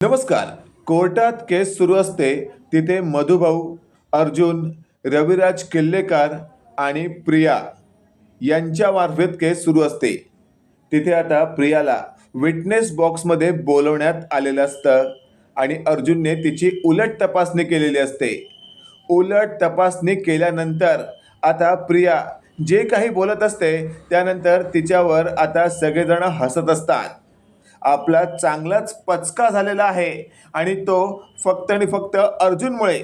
नमस्कार. कोर्टात केस सुरू असते तिथे मधुभाऊ अर्जुन रविराज किल्लेकर आणि प्रिया यांच्यामार्फत केस सुरू असते. तिथे आता प्रियाला विटनेस बॉक्समध्ये बोलवण्यात आलेलं असतं आणि अर्जुनने तिची उलट तपासणी केलेली असते. उलट तपासणी केल्यानंतर आता प्रिया जे काही बोलत असते त्यानंतर तिच्यावर आता सगळेजण हसत असतात. आपला चांगलाच पचका झालेला आहे आणि तो फक्त आणि फक्त अर्जुनमुळे.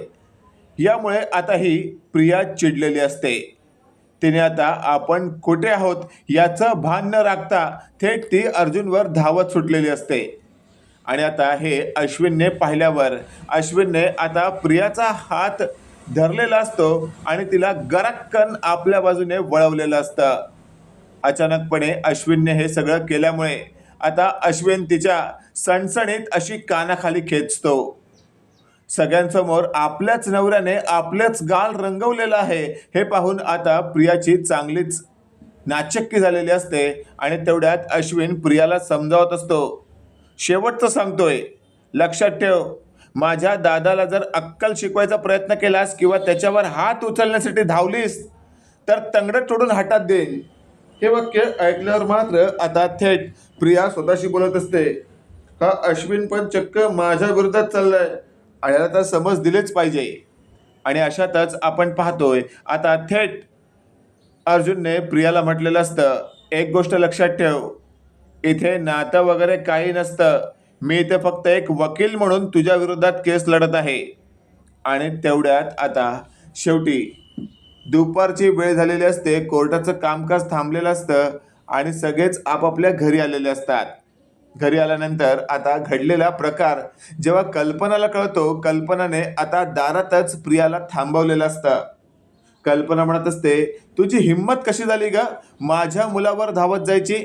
यामुळे आता ही प्रिया चिडलेली असते. तिने आता आपण कुठे आहोत याचं भान न राखता थेट ती अर्जुनवर धावत सुटलेली असते. आणि आता हे अश्विनने पाहिल्यावर अश्विनने आता प्रियाचा हात धरलेला असतो आणि तिला गरक्कन आपल्या बाजूने वळवलेलं असतं. अचानकपणे अश्विनने हे सगळं केल्यामुळे आता अश्विन तिच्या सणसणीत अशी कानाखाली खेचतो. सगळ्यांसमोर आपल्याच नवऱ्याने आपल्याच गाल रंगवलेलं आहे. हे पाहून आता प्रियाची चांगलीच नाचक्की झालेली असते आणि तेवढ्यात अश्विन प्रियाला समजावत असतो. शेवटचं सांगतोय. लक्षात ठेव. माझ्या दादाला जर अक्कल शिकवायचा प्रयत्न केलास किंवा त्याच्यावर हात उचलण्यासाठी धावलीस तर तंगडं तोडून हातात देईल हे वाक्य ऐकल्यावर मात्र आता थेट प्रिया स्वतःशी बोलत असते. हा अश्विन पण चक्क माझ्या विरोधात चाललाय? आणि याला तर समज दिलेच पाहिजे. आणि अशातच आपण पाहतोय आता थेट अर्जुनने प्रियाला म्हटलेलं असतं. एक गोष्ट लक्षात ठेव. इथे नातं वगैरे काही नसतं. मी इथे फक्त एक वकील म्हणून तुझ्या विरोधात केस लढत आहे. आणि तेवढ्यात आता शेवटी दुपारची वेळ झालेली असते कोर्टाचं कामकाज थांबलेलं असतं आणि सगळेच आपापल्या घरी आलेले असतात. घरी आल्यानंतर आता घडलेला प्रकार जेव्हा कल्पनाला कळतो कल्पनाने आता दारातच प्रियाला थांबवलेलं असतं. कल्पना म्हणत असते तुझी हिंमत कशी झाली ग? माझ्या मुलावर धावत जायची?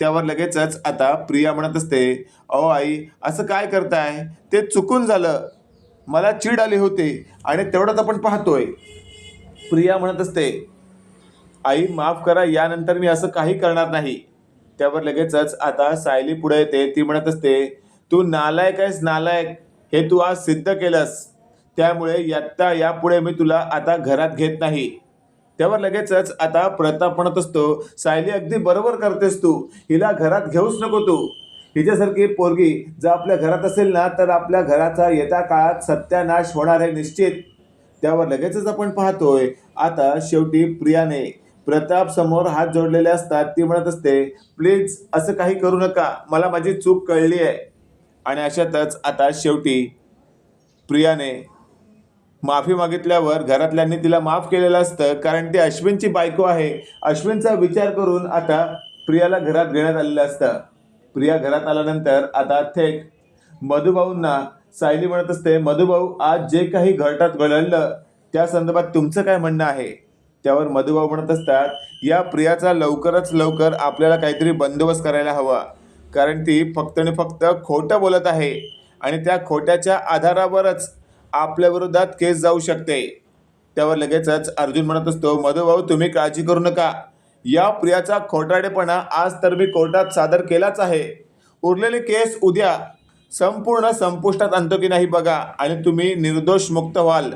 त्यावर लगेचच आता प्रिया म्हणत असते अहो आई असं काय करताय? ते चुकून झालं. मला चीड आली होती आणि तेवढंच आपण पाहतोय. प्रिया म्हणत असते आई माफ करा यानंतर मी असं काही करणार नाही. त्यावर लगेचच आता सायली पुढे येते ती म्हणत असते तू नालायक आहेस नालायक. हे तू आज सिद्ध केलंस. त्यामुळे यत्ता यापुढे मी तुला आता घरात घेत नाही. त्यावर लगेचच आता प्रताप म्हणत असतो सायली अगदी बरोबर करतेस तू. हिला घरात घेऊच नको तू. हिच्यासारखी पोरगी जर आपल्या घरात असेल ना तर आपल्या घराचा येत्या काळात सत्यानाश होणार आहे निश्चित. त्यावर लगेचच आपण पाहतोय. आता शेवटी प्रियाने प्रताप समोर हात जोडलेले असतात. ती म्हणत असते प्लीज असं काही करू नका. मला माझी चूक कळली आहे. आणि अशातच आता शेवटी प्रियाने माफी मागितल्यावर घरातल्यांनी तिला माफ केलेलं असतं. कारण ती अश्विनची बायको आहे. अश्विनचा विचार करून आता प्रियाला घरात घेण्यात आलेलं असतं. प्रिया घरात आल्यानंतर आता थेट मधुभाऊंना सायली म्हणत असते मधुभाऊ आज जे काही घरटात घडलं त्या संदर्भात तुमचं काय म्हणणं आहे? त्यावर मधुभाऊ म्हणत असतात या प्रियाचा लवकरच लवकर आपल्याला काहीतरी बंदोबस्त करायला हवा. कारण ती फक्त आणि फक्त खोटं बोलत आहे आणि त्या खोट्याच्या आधारावरच आपल्या विरोधात केस जाऊ शकते. त्यावर लगेचच अर्जुन म्हणत असतो मधुभाऊ तुम्ही काळजी करू नका. या प्रियाचा खोटाडेपणा आज तर मी कोर्टात सादर केलाच आहे. उरलेली केस उद्या संपूर्ण संपुष्टात आणतो की नाही बघा. आणि तुम्ही निर्दोष मुक्त व्हाल.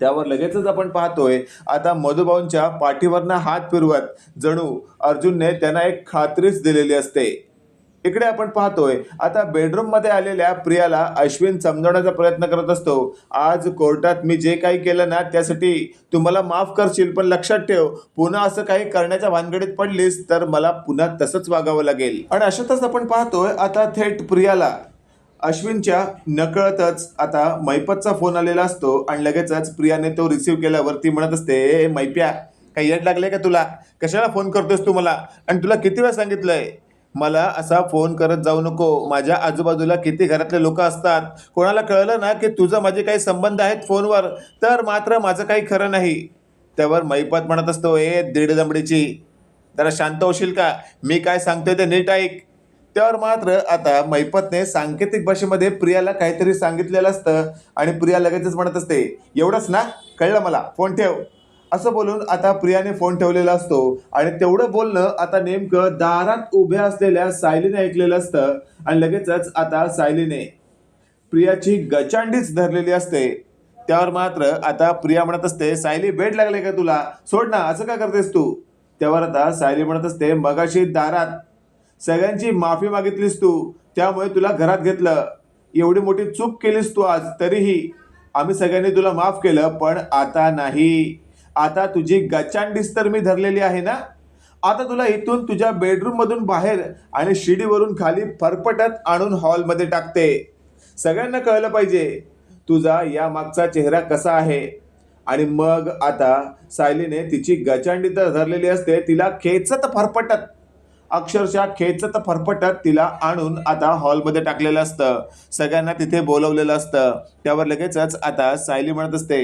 त्यावर लगेचच आपण पाहतोय आता मधुभाऊंच्या पाठीवरनं हात फिरवत जणू अर्जुनने त्यांना एक खात्रीच दिलेली असते. इकडे आपण पाहतोय आता बेडरूममध्ये आलेल्या प्रियाला अश्विन समजवण्याचा प्रयत्न करत असतो. आज कोर्टात मी जे काही केलं ना त्यासाठी तुम्हाला माफ करशील पण लक्षात ठेव पुन्हा असं काही करण्याच्या भानगडीत पडलीस तर मला पुन्हा तसंच वागावं लागेल. आणि अशातच आपण पाहतोय आता थेट प्रियाला. अश्विनच्या नकळतच आता मैपतचा फोन आलेला असतो आणि लगेचच प्रियाने तो रिसीव्ह केल्यावरती म्हणत असते ए मैप्या काही येड लागले का तुला? कशाला फोन करतोस तू मला? आणि तुला किती वेळा सांगितलंय? मला असा फोन करत जाऊ नको. माझ्या आजूबाजूला किती घरातले लोक असतात? कोणाला कळलं ना की तुझं माझे काही संबंध आहेत फोनवर? तर मात्र माझं काही खरं नाही. त्यावर मैपत म्हणत असतो ए दीड दमडीची जरा शांत होशील का? मी काय सांगतोय ते नीट ऐक. त्यावर मात्र आता मैपतने सांकेतिक भाषेमध्ये प्रियाला काहीतरी सांगितलेलं असतं आणि प्रिया लगेचच म्हणत असते एवढंच ना? कळलं मला. फोन ठेव. असं बोलून आता प्रियाने फोन ठेवलेला असतो आणि तेवढं बोलणं आता नेमकं दारात उभ्या असलेल्या सायलीने ऐकलेलं असतं आणि लगेचच आता सायलीने प्रियाची गचांडीच धरलेली असते. त्यावर मात्र आता प्रिया म्हणत असते सायली भेट लागले का तुला? सोड ना असं का करतेस तू? त्यावर आता सायली म्हणत असते मगाशी दारात सगळ्यांची माफी मागितलीस तू त्यामुळे तुला घरात घेतलं. एवढी मोठी चूक केलीस तू आज तरीही आम्ही सगळ्यांनी तुला माफ केलं पण आता नाही. आता तुझी गचांडीस तर मी धरलेली आहे ना? आता तुला इथून तुझ्या बेडरूम मधून बाहेर आणि शिडीवरून खाली फरफटत आणून हॉलमध्ये टाकते. सगळ्यांना कळलं पाहिजे तुझा या मागचा चेहरा कसा आहे? आणि मग आता सायलीने तिची गचांडी तर धरलेली असते तिला खेचत फरफटत अक्षरशः खेचत फरफटत तिला आणून आता हॉलमध्ये टाकलेलं असतं. सगळ्यांना तिथे बोलवलेलं असतं. त्यावर लगेचच आता सायली म्हणत असते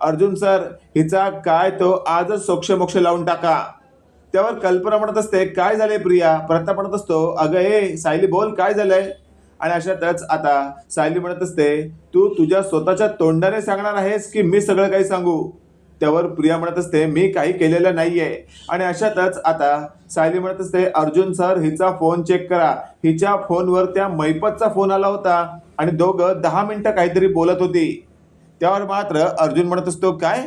अर्जुन सर हिचा काय तो आजच सोक्षमोक्ष लावून टाका. त्यावर कल्पना म्हणत असते काय झाले प्रिया? प्रताप म्हणत असतो अगं ए सायली बोल काय झालंय? आणि अशातच आता सायली म्हणत असते तू तुझ्या स्वतःच्या तोंडाने सांगणार आहेस की मी सगळं काही सांगू? त्यावर प्रिया म्हणत असते मी काही केलेलं नाहीये. आणि अशातच आता सायली म्हणत असते अर्जुन सर हिचा फोन चेक करा. हिच्या फोनवर त्या मैपतचा फोन आला होता आणि दोघं दहा मिनिटं काहीतरी बोलत होती. त्यावर मात्र अर्जुन म्हणत असतो काय?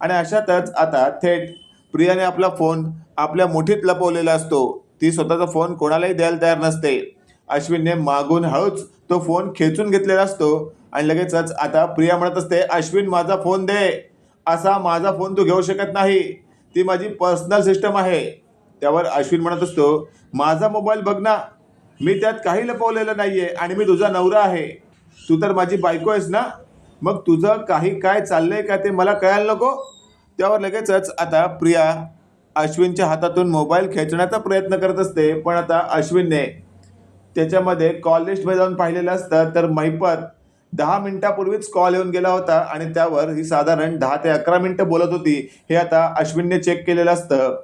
आणि अशातच आता थेट प्रियाने आपला फोन आपल्या मुठीत लपवलेला असतो. ती स्वतःचा फोन कोणालाही द्यायला तयार नसते. अश्विनने मागून हळूच तो फोन खेचून घेतलेला असतो आणि लगेचच आता प्रिया म्हणत असते अश्विन माझा फोन दे. असा माझा फोन तू घेऊ शकत नाही. ती माझी पर्सनल सिस्टम आहे. त्यावर अश्विन म्हणत असतो माझा मोबाईल बघ ना. मी त्यात काही लपवलेलं नाही आहे आणि मी तुझा नवरा आहे. तू तर माझी बायको आहेस ना? मग तुझं काही काय चाललंय का ते मला कळायला नको? त्यावर लगेचच आता प्रिया अश्विनच्या हातातून मोबाईल खेचण्याचा प्रयत्न करत असते पण आता अश्विनने त्याच्यामध्ये कॉल लिस्टमध्ये जाऊन पाहिलेलं असतं तर मैपत दहा मिनिटापूर्वीच कॉल येऊन गेला होता आणि त्यावर ही साधारण दहा ते अकरा मिनिटं बोलत होती. हे आता अश्विनने चेक केलेलं असतं.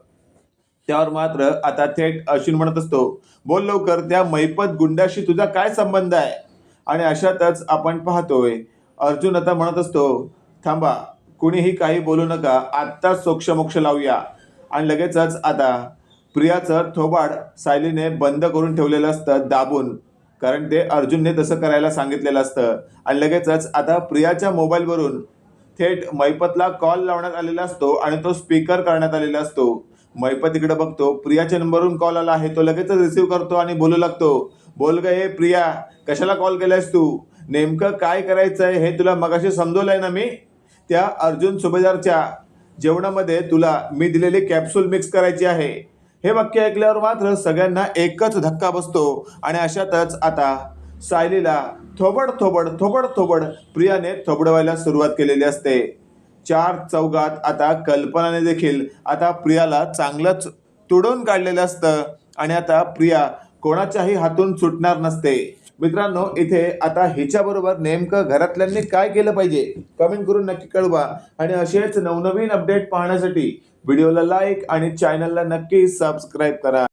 त्यावर मात्र आता थेट अश्विन म्हणत असतो बोल लवकर त्या मैपत गुंडाशी तुझा काय संबंध आहे? आणि अशातच आपण पाहतोय अर्जुन आता म्हणत असतो थांबा कुणीही काही बोलू नका आत्ताच सोक्षमोक्ष लावूया. आणि लगेचच आता प्रियाचं थोबाड सायलीने बंद करून ठेवलेलं असतं दाबून. कारण ते अर्जुनने तसं करायला सांगितलेलं असतं. आणि लगेचच आता प्रियाच्या मोबाईलवरून थेट मैपतला कॉल लावण्यात आलेला असतो आणि तो स्पीकर करण्यात आलेला असतो. मैपत इकडे बघतो प्रियाच्या नंबरवरून कॉल आला आहे तो लगेचच रिसीव्ह करतो आणि बोलू लागतो. बोल ग हे प्रिया कशाला कॉल केलायस तू? नेमकं काय करायचंय हे तुला मगाशी समजवलं आहे ना मी? त्या अर्जुन सुभेदारच्या जेवणामध्ये तुला मी दिलेली कॅप्सूल मिक्स करायची आहे. हे वाक्य ऐकल्यावर मात्र सगळ्यांना एकच धक्का बसतो. आणि अशातच आता सायलीला थोबड थोबड थोबड थोबड प्रियाने थोबडवायला सुरुवात केलेली असते. चार चौघात आता कल्पनाने देखील आता प्रियाला चांगलंच तुडवून काढलेलं असतं. आणि आता प्रिया कोणाच्याही हातून सुटणार नसते. मित्रांनो इथे आता हिच्याबरोबर नेमकं घरातल्यांनी काय केलं पाहिजे कमेंट करून नक्की कळवा. आणि असेच नवनवीन अपडेट पाहण्यासाठी व्हिडिओला लाईक आणि चॅनलला नक्की सबस्क्राईब करा.